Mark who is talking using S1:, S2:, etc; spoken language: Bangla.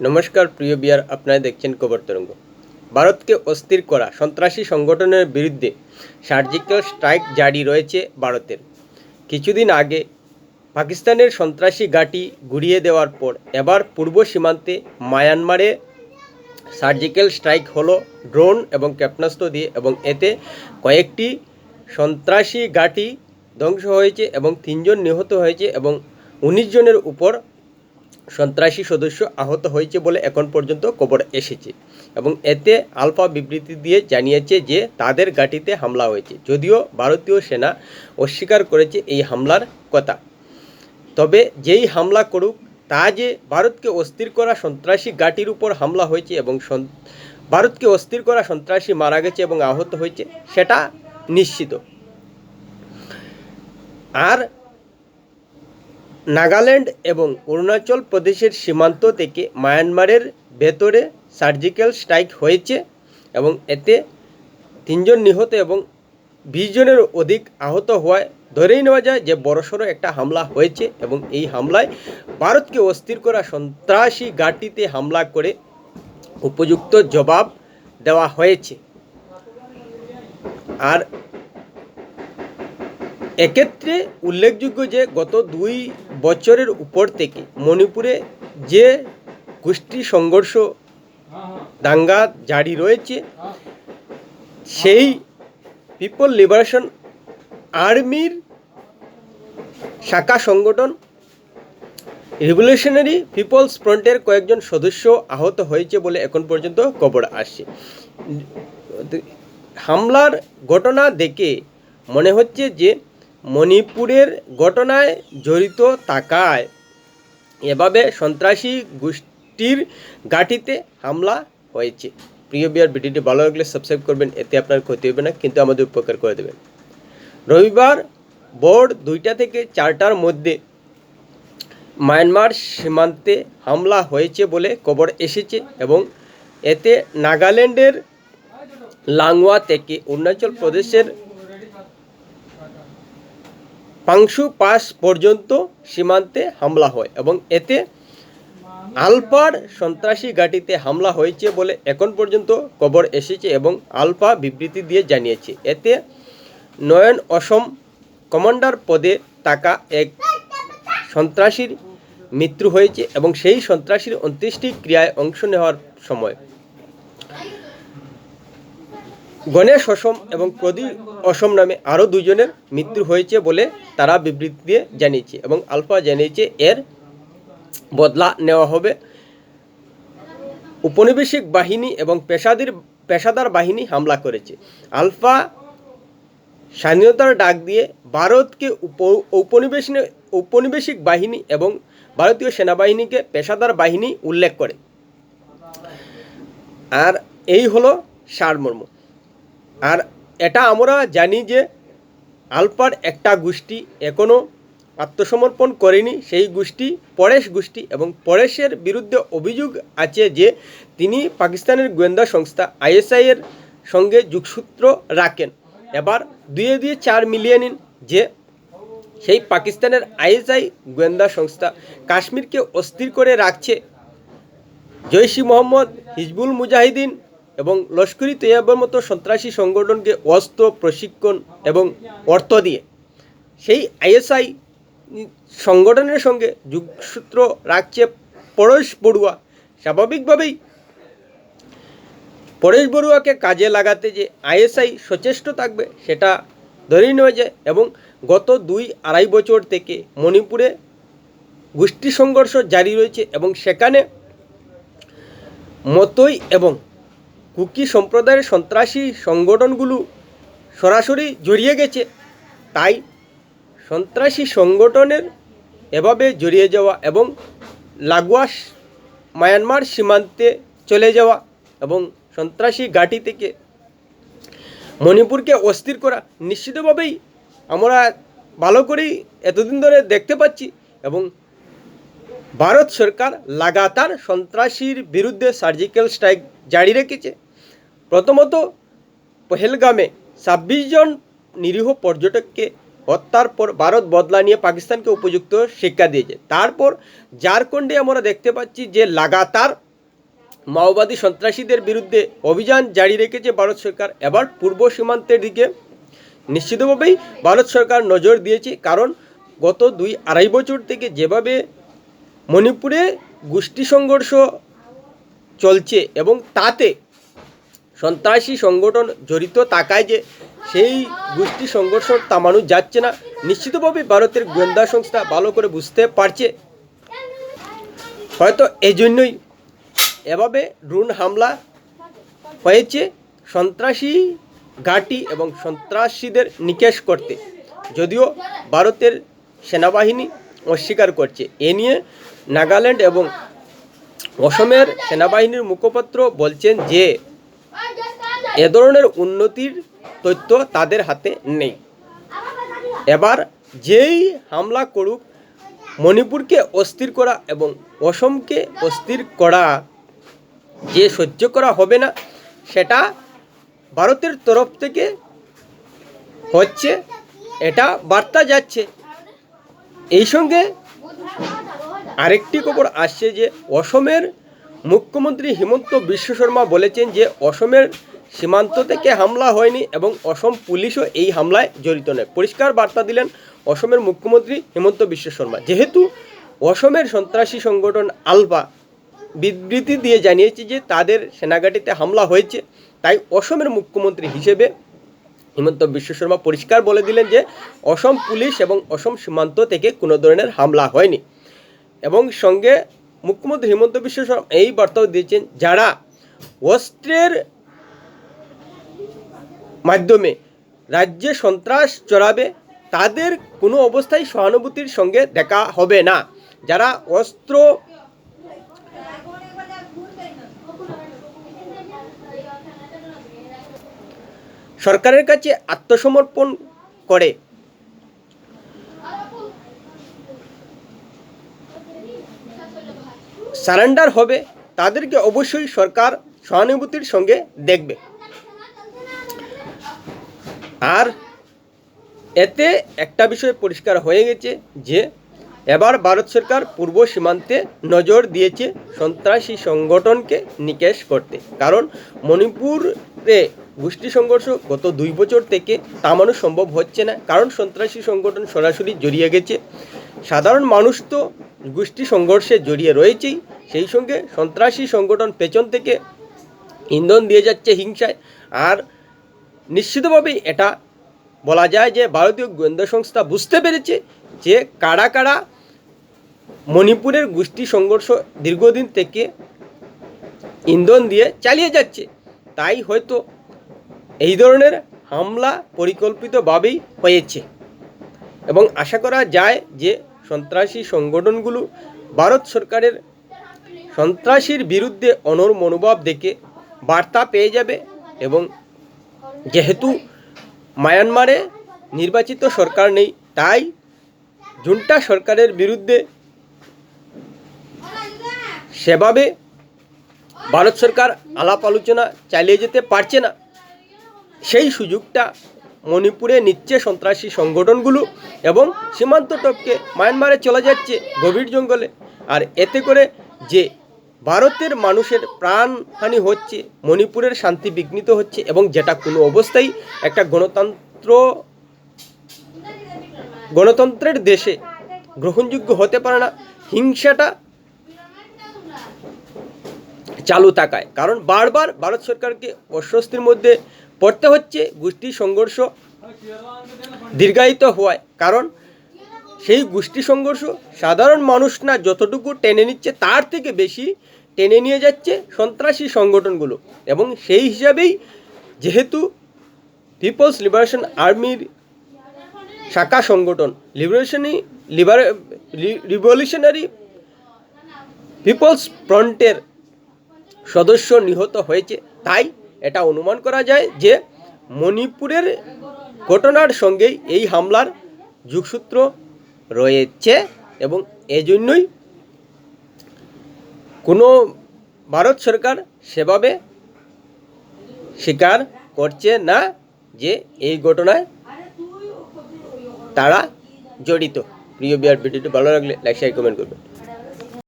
S1: নমস্কার, প্রিয় বিয়ার, আপনারা দেখছেন খবর তরঙ্গ। ভারতকে অস্থির করা সন্ত্রাসী সংগঠনের বিরুদ্ধে সার্জিক্যাল স্ট্রাইক জারি রয়েছে ভারতের। কিছুদিন আগে পাকিস্তানের সন্ত্রাসী ঘাঁটি গুড়িয়ে দেওয়ার পর এবার পূর্ব সীমান্তে মায়ানমারে সার্জিক্যাল স্ট্রাইক হলো ড্রোন এবং ক্ষেপণাস্ত্র দিয়ে এবং এতে কয়েকটি সন্ত্রাসী ঘাঁটি ধ্বংস হয়েছে এবং তিনজন নিহত হয়েছে এবং উনিশ জনের উপর সন্ত্রাসী সদস্য আহত হয়েছে বলে এখন পর্যন্ত খবর এসেছে এবং এতে আলফা বিবৃতি দিয়ে জানিয়েছে যে তাদের ঘাঁটিতে হামলা হয়েছে। যদিও ভারতীয় সেনা অস্বীকার করেছে এই হামলার কথা। তবে যেই হামলা করুক, তা যে ভারতকে অস্থির করা সন্ত্রাসী ঘাঁটির উপর হামলা হয়েছে এবং ভারতকে অস্থির করা সন্ত্রাসী মারা গেছে এবং আহত হয়েছে, সেটা নিশ্চিত। আর নাগাল্যান্ড এবং অরুণাচল প্রদেশের সীমান্ত থেকে মায়ানমারের ভেতরে সার্জিক্যাল স্ট্রাইক হয়েছে এবং এতে তিনজন নিহত এবং বিশ জনের অধিক আহত হওয়ায় ধরেই নেওয়া যায় যে বড়সড় একটা হামলা হয়েছে এবং এই হামলায় ভারতকে অস্থির করা সন্ত্রাসী ঘাঁটিতে হামলা করে উপযুক্ত জবাব দেওয়া হয়েছে। আর এক্ষেত্রে উল্লেখযোগ্য যে গত দুই বছরের উপর থেকে মণিপুরে যে গোষ্ঠী সংঘর্ষ দাঙ্গা জারি রয়েছে, সেই পিপল লিবারেশন আর্মির শাখা সংগঠন রিভলিউশনারি পিপলস ফ্রন্টের কয়েকজন সদস্য আহত হয়েছে বলে এখন পর্যন্ত খবর আসছে। হামলার ঘটনা দেখে মনে হচ্ছে যে মণিপুরের ঘটনায় জড়িত থাকায় এভাবে সন্ত্রাসী গোষ্ঠীর ঘাঁটিতে হামলা হয়েছে। প্রিয় বিয়ার ভিডিওটি ভালো লাগলে সাবস্ক্রাইব করবেন, এতে আপনার ক্ষতি হবে না, কিন্তু আমাদের উপকার করে দেবেন। রবিবার বোর্ড দুইটা থেকে চারটার মধ্যে মায়ানমার সীমান্তে হামলা হয়েছে বলে খবর এসেছে এবং এতে নাগাল্যান্ডের লাংওয়া থেকে অরুণাচল প্রদেশের পাংশু পাস পর্যন্ত সীমান্তে হামলা হয় এবং এতে আলফার সন্ত্রাসী ঘাঁটিতে হামলা হয়েছে বলে এখন পর্যন্ত খবর এসেছে এবং আলফা বিবৃতি দিয়ে জানিয়েছে। এতে নয়ন অসম কমান্ডার পদে থাকা এক সন্ত্রাসীর মৃত্যু হয়েছে এবং সেই সন্ত্রাসীর অন্ত্যেষ্টি ক্রিয়ায় অংশ নেওয়ার সময় গণেশ অসম এবং প্রদীপ অসম নামে আরও দুজনের মৃত্যু হয়েছে বলে তারা বিবৃতি দিয়ে জানিয়েছে এবং আলফা জানিয়েছে এর বদলা নেওয়া হবে। উপনিবেশিক বাহিনী এবং পেশাদার পেশাদার বাহিনী হামলা করেছে। আলফা স্বাধীনতার ডাক দিয়ে ভারতকে ঔপনিবেশিক ঔপনিবেশিক বাহিনী এবং ভারতীয় সেনাবাহিনীকে পেশাদার বাহিনী উল্লেখ করে। আর এই হলো সারমর্ম আর এটা আমরা জানি যে আলফার একটা গোষ্ঠী এখনও আত্মসমর্পণ করেনি। সেই গোষ্ঠী পরেশ গোষ্ঠী এবং পরেশের বিরুদ্ধে অভিযোগ আছে যে তিনি পাকিস্তানের গোয়েন্দা সংস্থা আইএসআইয়ের সঙ্গে যোগসূত্র রাখেন। এবার দুয়ে দুয়ে চার মিলিয়ে নিন যে সেই পাকিস্তানের আইএসআই গোয়েন্দা সংস্থা কাশ্মীরকে অস্থির করে রাখছে। জৈশি মোহাম্মদ হিজবুল মুজাহিদিন এবং লস্করি তৈয়বের মতো সন্ত্রাসী সংগঠনকে অস্ত্র, প্রশিক্ষণ এবং অর্থ দিয়ে সেই আইএসআই সংগঠনের সঙ্গে যোগসূত্র রাখছে পরেশ বড়ুয়া। স্বাভাবিকভাবেই পরেশ বড়ুয়াকে কাজে লাগাতে যে আইএসআই সচেষ্ট থাকবে সেটা ধরেই নেওয়া যায় এবং গত দুই আড়াই বছর থেকে মণিপুরে গোষ্ঠী সংঘর্ষ জারি রয়েছে এবং সেখানে মতই এবং কুকি সম্প্রদায়ের সন্ত্রাসী সংগঠনগুলো সরাসরি জড়িয়ে গেছে। তাই সন্ত্রাসী সংগঠনের এভাবে জড়িয়ে যাওয়া এবং লাগোয়া স- মায়ানমার সীমান্তে চলে যাওয়া এবং সন্ত্রাসী ঘাঁটি থেকে মণিপুরকে অস্থির করা নিশ্চিতভাবেই আমরা ভালো করেই এতদিন ধরে দেখতে পাচ্ছি এবং ভারত সরকার লাগাতার সন্ত্রাসীর বিরুদ্ধে সার্জিক্যাল স্ট্রাইক জারি রেখেছে। প্রথমত, পহেলগামে ছাব্বিশ জন নিরীহ পর্যটককে হত্যার পর ভারত বদলা নিয়ে পাকিস্তানকে উপযুক্ত শিক্ষা দিয়েছে। তারপর ঝাড়খণ্ডে আমরা দেখতে পাচ্ছি যে লাগাতার মাওবাদী সন্ত্রাসীদের বিরুদ্ধে অভিযান জারি রেখেছে ভারত সরকার। এবার পূর্ব সীমান্তের দিকে নিশ্চিতভাবেই ভারত সরকার নজর দিয়েছে, কারণ গত দুই আড়াই বছর থেকে যেভাবে মণিপুরে গোষ্ঠী সংঘর্ষ চলছে এবং তাতে সন্ত্রাসী সংগঠন জড়িত থাকায় যে সেই গোষ্ঠী সংঘর্ষ থামানো যাচ্ছে না। নিশ্চিতভাবে ভারতের গোয়েন্দা সংস্থা ভালো করে বুঝতে পারছে। হয়তো এই জন্যই এভাবে ড্রোন হামলা হয়েছে সন্ত্রাসী ঘাঁটি এবং সন্ত্রাসীদের নিকেশ করতে। যদিও ভারতের সেনাবাহিনী অস্বীকার করছে। এ নিয়ে নাগাল্যান্ড এবং অসমের সেনাবাহিনীর মুখপাত্র বলছেন যে এ ধরনের উন্নতির তথ্য তাদের হাতে নেই। এবার যেই হামলা করুক, মণিপুরকে অস্থির করা এবং অসমকে অস্থির করা যে সহ্য করা হবে না, সেটা ভারতের তরফ থেকে হচ্ছে, এটা বার্তা যাচ্ছে। এই সঙ্গে আরেকটি খবর আসছে যে, অসমের মুখ্যমন্ত্রী হিমন্ত বিশ্ব শর্মা বলেছেন যে অসমের সীমান্ত থেকে হামলা হয়নি এবং অসম পুলিশও এই হামলায় জড়িত নয়। পরিষ্কার বার্তা দিলেন অসমের মুখ্যমন্ত্রী হিমন্ত বিশ্ব শর্মা। যেহেতু অসমের সন্ত্রাসী সংগঠন আলবা বিবৃতি দিয়ে জানিয়েছে যে তাদের সেনাঘাটিতে হামলা হয়েছে, তাই অসমের মুখ্যমন্ত্রী হিসেবে হিমন্ত বিশ্ব শর্মা পরিষ্কার বলে দিলেন যে অসম পুলিশ এবং অসম সীমান্ত থেকে কোনো ধরনের হামলা হয়নি। এবং সঙ্গে মুখ্যমন্ত্রী হিমন্ত বিশ্ব শর্মা এই বার্তাও দিয়েছেন, যারা অস্ত্রের মাধ্যমে রাজ্যে সন্ত্রাস চড়াবে, তাদের কোনো অবস্থায় সহানুভূতির সঙ্গে দেখা হবে না। যারা অস্ত্র সরকারের কাছে আত্মসমর্পণ করে সারেন্ডার হবে, তাদেরকে অবশ্যই সরকার সহানুভূতির সঙ্গে দেখবে। আর এতে একটা বিষয় পরিষ্কার হয়ে গেছে যে, এবার ভারত সরকার পূর্ব সীমান্তে নজর দিয়েছে সন্ত্রাসী সংগঠনকে নিকেশ করতে। কারণ মণিপুরে গোষ্ঠী সংঘর্ষ গত দুই বছর থেকে থামানো সম্ভব হচ্ছে না। কারণ সন্ত্রাসী সংগঠন সরাসরি জড়িয়ে গেছে। সাধারণ মানুষ তো গোষ্ঠী সংঘর্ষে জড়িয়ে রয়েছেই, সেই সঙ্গে সন্ত্রাসী সংগঠন পেছন থেকে ইন্ধন দিয়ে যাচ্ছে হিংসায়। আর নিশ্চিতভাবেই এটা বলা যায় যে ভারতীয় গোয়েন্দা সংস্থা বুঝতে পেরেছে যে কারা কারা মণিপুরের গোষ্ঠী সংঘর্ষ দীর্ঘদিন থেকে ইন্ধন দিয়ে চালিয়ে যাচ্ছে, তাই হয়তো এই ধরনের হামলা পরিকল্পিতভাবেই হয়েছে। এবং আশা করা যায় যে সন্ত্রাসী সংগঠনগুলো ভারত সরকারের সন্ত্রাসীর বিরুদ্ধে অনর মনোভাব দেখে বার্তা পেয়ে যাবে এবং যেহেতু মায়ানমারে নির্বাচিত সরকার নেই, তাই জুন্টা সরকারের বিরুদ্ধে সেভাবে ভারত সরকার আলাপ আলোচনা চালিয়ে যেতে পারছে না। সেই সুযোগটা মণিপুরে নিচ্ছে সন্ত্রাসী সংগঠনগুলো এবং সীমান্ত টপকে মায়ানমারে চলে যাচ্ছে গভীর জঙ্গলে। আর এতে করে যে ভারতের মানুষের প্রাণহানি হচ্ছে, মণিপুরের শান্তি বিঘ্নিত হচ্ছে এবং যেটা কোনো অবস্থায় একটা গণতন্ত্র গণতন্ত্রের দেশে গ্রহণযোগ্য হতে পারে না। হিংসাটা চালু থাকায়। কারণ বারবার ভারত সরকারকে অস্বস্তির মধ্যে পড়তে হচ্ছে, গোষ্ঠী সংঘর্ষ দীর্ঘায়িত হওয়ায়। কারণ সেই গোষ্ঠী সংঘর্ষ সাধারণ মানুষ না যতটুকু টেনে নিচ্ছে, তার থেকে বেশি টেনে নিয়ে যাচ্ছে সন্ত্রাসী সংগঠনগুলো। এবং সেই হিসাবেই যেহেতু পিপলস লিবারেশন আর্মির শাখা সংগঠন লিবারেশনই লিবার রিভলিউশনারি পিপলস ফ্রন্টের সদস্য নিহত হয়েছে। তাই এটা অনুমান করা যায় যে মণিপুরের ঘটনার সঙ্গেই এই হামলার যুগসূত্র রয়েছে এবং এজন্যই কোনো ভারত সরকার সেভাবে স্বীকার করছে না যে এই ঘটনায় তারা জড়িত। প্রিয় বিয়ার ভিডিওটি ভালো লাগলে লাইক শেয়ার কমেন্ট করবেন।